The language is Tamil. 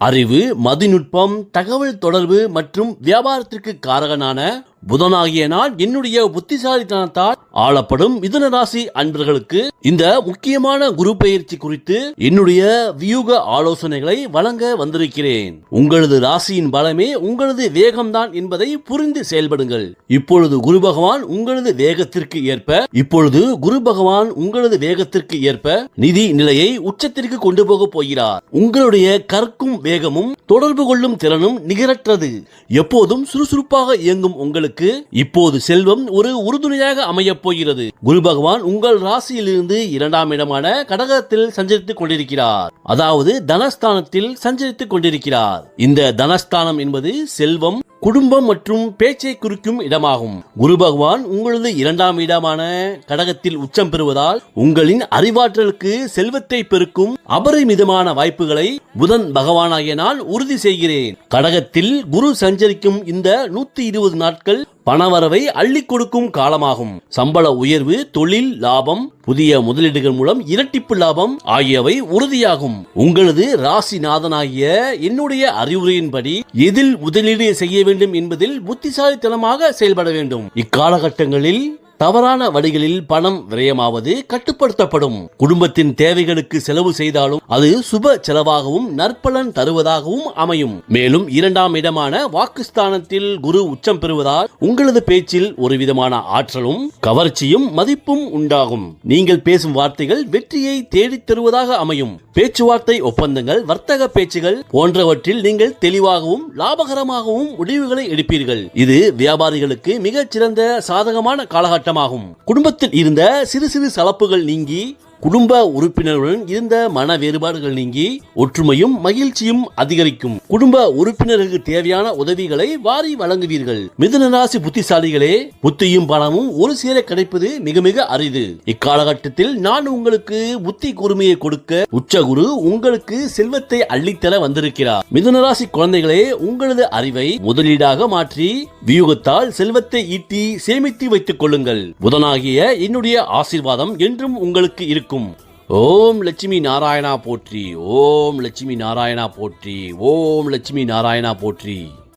அறிவு மதிநுட்பம் தகவல் தொடர்பு மற்றும் வியாபாரத்திற்கு காரகனான புதனாகிய நான் என்னுடைய புத்திசாலித்தனத்தால் ஆளப்படும் மிதுன ராசி அன்பர்களுக்கு இந்த முக்கியமான குரு பயிற்சி குறித்து என்னுடைய வியூக ஆலோசனைகளை வழங்க வந்திருக்கிறேன். உங்களது ராசியின் பலமே உங்களது வேகம்தான் என்பதை புரிந்து செயல்படுங்கள். இப்பொழுது குரு பகவான் உங்களது வேகத்திற்கு ஏற்ப இப்பொழுது குரு பகவான் உங்களது வேகத்திற்கு ஏற்ப நிதி நிலையை உச்சத்திற்கு கொண்டு போக போகிறார். உங்களுடைய கற்கும் வேகமும் தொடர்பு கொள்ளும் திறனும் நிகரற்றது. எப்போதும் சுறுசுறுப்பாக இயங்கும் உங்களுக்கு இப்போது செல்வம் ஒரு உறுதுணையாக அமையப் போகிறது. குரு பகவான் உங்கள் ராசியிலிருந்து இரண்டாம் இடமான கடகத்தில் சஞ்சரித்துக் கொண்டிருக்கிறார். அதாவது தனஸ்தானத்தில் சஞ்சரித்துக் கொண்டிருக்கிறார். இந்த தனஸ்தானம் என்பது செல்வம் குடும்பம் மற்றும் பேச்சை குறிக்கும் இடமாகும். குரு பகவான் உங்களது இரண்டாம் இடமான கடகத்தில் உச்சம் பெறுவதால் உங்களின் அறிவாற்றலுக்கு செல்வத்தை பெருக்கும் அபரிமிதமான வாய்ப்புகளை புதன் பகவானாகிய நான் உறுதி செய்கிறேன். கடகத்தில் குரு சஞ்சரிக்கும் இந்த நூத்தி இருபது நாட்கள் பணவரவை அள்ளி கொடுக்கும் காலமாகும். சம்பள உயர்வு தொழில் லாபம் புதிய முதலீடுகள் மூலம் இரட்டிப்பு லாபம் ஆகியவை உறுதியாகும். உங்களது ராசிநாதனாகிய என்னுடைய அறிவுரையின்படி எதில் முதலீடு செய்ய வேண்டும் என்பதில் புத்திசாலித்தனமாக செயல்பட வேண்டும். இக்காலகட்டங்களில் தவறான வழிகளில் பணம் விரயமாவது கட்டுப்படுத்தப்படும். குடும்பத்தின் தேவைகளுக்கு செலவு செய்தாலும் அது சுப செலவாகவும் நற்பலன் தருவதாகவும் அமையும். மேலும் இரண்டாம் இடமான வாக்குஸ்தானத்தில் குரு உச்சம் பெறுவதால் உங்களது பேச்சில் ஒரு விதமான ஆற்றலும் கவர்ச்சியும் மதிப்பும் உண்டாகும். நீங்கள் பேசும் வார்த்தைகள் வெற்றியை தேடித் தருவதாக அமையும். பேச்சுவார்த்தை ஒப்பந்தங்கள் வர்த்தக பேச்சுகள் போன்றவற்றில் நீங்கள் தெளிவாகவும் லாபகரமாகவும் முடிவுகளை எடுப்பீர்கள். இது வியாபாரிகளுக்கு மிகச் சிறந்த சாதகமான காலகட்டமாகும் குடும்பத்தில் இருந்த சிறு சிறு சலப்புகள் நீங்கி குடும்ப உறுப்பினருடன் இருந்த மன வேறுபாடுகள் நீங்கி ஒற்றுமையும் மகிழ்ச்சியும் அதிகரிக்கும். குடும்ப உறுப்பினருக்கு தேவையான உதவிகளை வாரி வழங்குவீர்கள். மிதுனராசி புத்திசாலிகளே புத்தியும் பணமும் ஒரு சேர கிடைப்பது மிக மிக அரிது. இக்காலகட்டத்தில் நான் உங்களுக்கு புத்தி கூர்மையை கொடுக்க உச்சகுரு உங்களுக்கு செல்வத்தை அள்ளித்தர வந்திருக்கிறார். மிதுனராசி குழந்தைகளே உங்களது அறிவை முதலீடாக மாற்றி வியூகத்தால் செல்வத்தை ஈட்டி சேமித்து வைத்துக் கொள்ளுங்கள். புதனாகிய என்னுடைய ஆசீர்வாதம் என்றும் உங்களுக்கு இருக்கும். ஓம் லட்சுமி நாராயணா போற்றி ஓம் லட்சுமி நாராயணா போற்றி ஓம் லட்சுமி நாராயணா போற்றி.